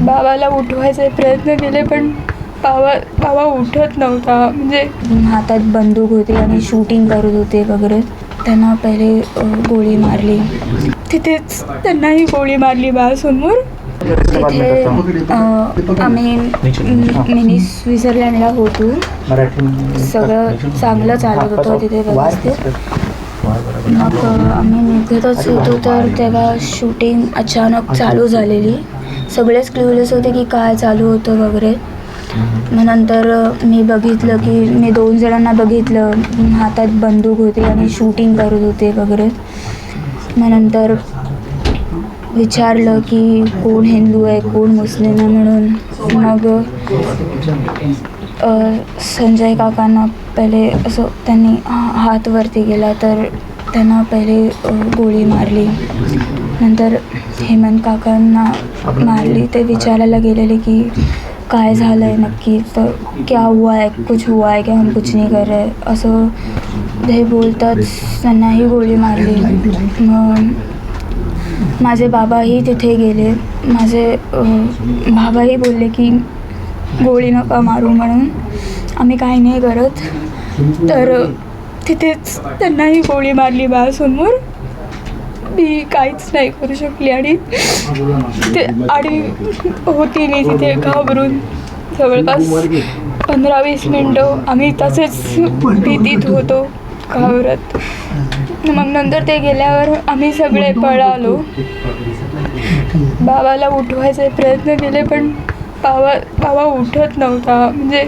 बाबाला उठवायचे प्रयत्न केले पण बाबा बाबा उठत नव्हता. म्हणजे हातात बंदूक होती आणि शूटिंग करत होते वगैरे. त्यांना पहिले गोळी मारली. तिथेच त्यांनाही गोळी मारली बाळासमोर. तिथे आम्ही मिनी स्वित्झर्लंडला होतो. सगळं चांगलं चालत होतं तिथे व्यवस्थित. मग आम्ही निघतच होतो तर तेव्हा शूटिंग अचानक चालू झालेली. सगळेच क्ल्यूलेस होते की काय चालू होतं वगैरे. मग नंतर मी बघितलं की मी दोन जणांना बघितलं. हातात बंदूक होती आणि शूटिंग करत होते वगैरे. मग नंतर विचारलं की कोण हिंदू आहे कोण मुस्लिम आहे म्हणून. मग संजय काकांना पहिले असं त्यांनी हातवरती हात वरती तर त्यांना पहिले गोळी मारली. नंतर हेमंत काकांना मारली. ते विचारायला गेलेले की काय झालं आहे नक्की? तर क्या हुआ है? कुछ हुआ आहे क्या? हम कुछ नाही कर रहे. असं हे बोलतात त्यांनाही गोळी मारली. मग माझे बाबाही तिथे गेले. माझे बाबाही बोलले की गोळी नका मारू म्हणून आम्ही काही नाही करत. तर तिथेच त्यांनाही गोळी मारली बाळासमोर. मी काहीच नाही करू शकली आणि ते आणि होती मी तिथे घाबरून जवळपास पंधरा वीस मिनटं आम्ही तसेच भीतीत होतो घाबरत. मग नंतर ते गेल्यावर आम्ही सगळे पळालो. बाबाला उठवायचे प्रयत्न केले पण बाबा बाबा उठत नव्हता. म्हणजे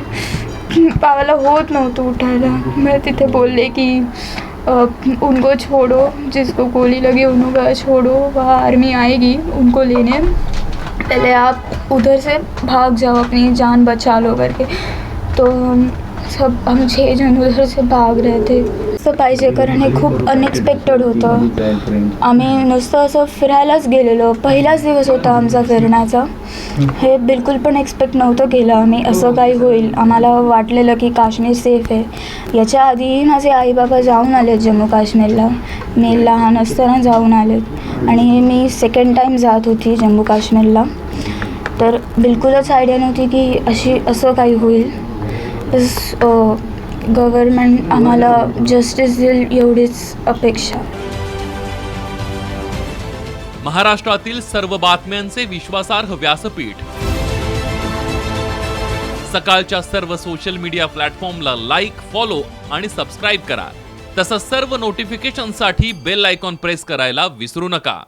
बाबाला होत नव्हतं उठायला. मग तिथे बोलले की उनको छोड़ो, जिसको गोली लगी उनको छोड़ो, वह आर्मी आएगी उनको लेने। पहले आप उधर से भाग जाओ, अपनी जान बचा लो करके। तो सब हम छः जन उधर से भाग रहे थे असं पाहिजे कारण हे खूप अनएक्सपेक्टेड होतं. आम्ही नुसतं असं फिरायलाच गेलेलो. पहिलाच दिवस होता आमचा फिरण्याचा. हे बिलकुल पण एक्सपेक्ट नव्हतं केलं आम्ही. असं काही होईल. आम्हाला वाटलेलं की काश्मीर सेफ आहे. याच्या आधीही माझे आई बाबा जाऊन आले जम्मू काश्मीरला. मी लहान असताना जाऊन आलेत आणि मी सेकंड टाईम जात होती जम्मू काश्मीरला. तर बिलकुलच आयडिया नव्हती की अशी असं काही होईल. गव्हर्मेंट uh, आम्हाला जस्टिस देईल एवढीच अपेक्षा. महाराष्ट्रातील सर्व बातम्यांचे विश्वासार्ह व्यासपीठ. सकाळच्या सर्व सोशल मीडिया प्लॅटफॉर्मला लाईक फॉलो आणि सबस्क्राईब करा. तसंच सर्व नोटिफिकेशनसाठी बेल आयकॉन प्रेस करायला विसरू नका.